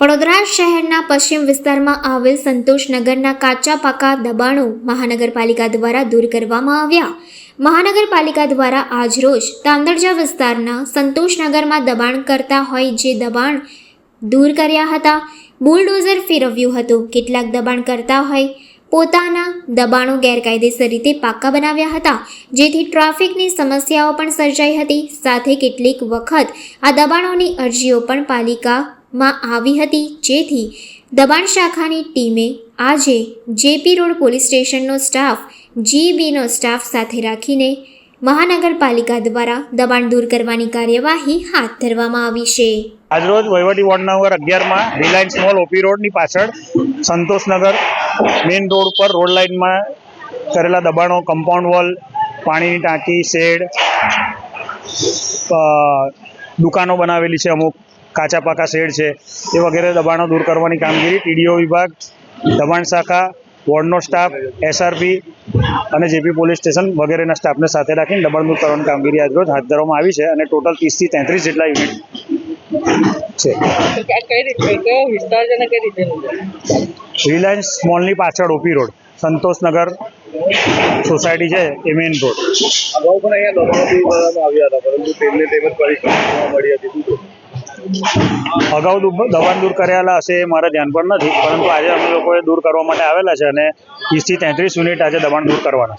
વડોદરા શહેરના પશ્ચિમ વિસ્તારમાં આવેલ સંતોષનગરના કાચા પાકા દબાણો મહાનગરપાલિકા દ્વારા દૂર કરવામાં આવ્યા. મહાનગરપાલિકા દ્વારા આજરોજ તાંદરજા વિસ્તારના સંતોષનગરમાં દબાણ કરતા હોય જે દબાણ દૂર કર્યા હતા. બુલડોઝર ફેરવ્યું હતું. કેટલાક દબાણ કરતા હોય પોતાના દબાણો ગેરકાયદેસર રીતે પાક્કા બનાવ્યા હતા, જેથી ટ્રાફિકની સમસ્યાઓ પણ સર્જાઈ હતી. સાથે કેટલીક વખત આ દબાણોની અરજીઓ પણ પાલિકામાં આવી હતી, જેથી દબાણ શાખાની ટીમે આજે જેપી રોડ પોલીસ સ્ટેશનનો સ્ટાફ, જીબીનો સ્ટાફ સાથે રાખીને મહાનગરપાલિકા દ્વારા દબાણ દૂર કરવાની કાર્યવાહી હાથ ધરવામાં આવી છે. આજરોજ વહીવટી વોર્ડ નંબર અગિયારમાં રિલાયન્સ મોલ ઓપી રોડની પાછળ સંતોષનગર મેઇન રોડ ઉપર રોડ લાઇનમાં કરેલા દબાણો કમ્પાઉન્ડ વોલ પાણીની ટાંકી, શેડ દુકાનો બનાવેલી છે, અમુક કાચા પાકા શેડ છે, એ વગેરે દબાણો દૂર કરવાની કામગીરી ટીડીઓ વિભાગ, દબાણ શાખા, વોર્ડનો સ્ટાફ એસઆરપી અને જેપી પોલીસ સ્ટેશન વગેરેના સ્ટાફને સાથે રાખીને દબાણ દૂર કરવાની કામગીરી આજરોજ હાથ ધરવામાં આવી છે અને ટોટલ ત્રીસથી તેત્રીસ જેટલા યુનિટ છે? રિલાયન્સ મોલની પાછળ ઓપી રોડ સંતોષનગર સોસાયટી છે એ મેઇન રોડ. અગાઉ પણ અહીંયા કરવામાં આવ્યા હતા પરંતુ તેમને તેમજ પરિસ્થિતિ મળી હતી અગાઉ દબાણ દૂર કરેલા હશે એ મારા ધ્યાન પર નથી પરંતુ આજે અમે લોકોએ દૂર કરવા માટે આવેલા છે અને ત્રીસથી તેત્રીસ યુનિટ આજે દબાણ દૂર કરવાના છે.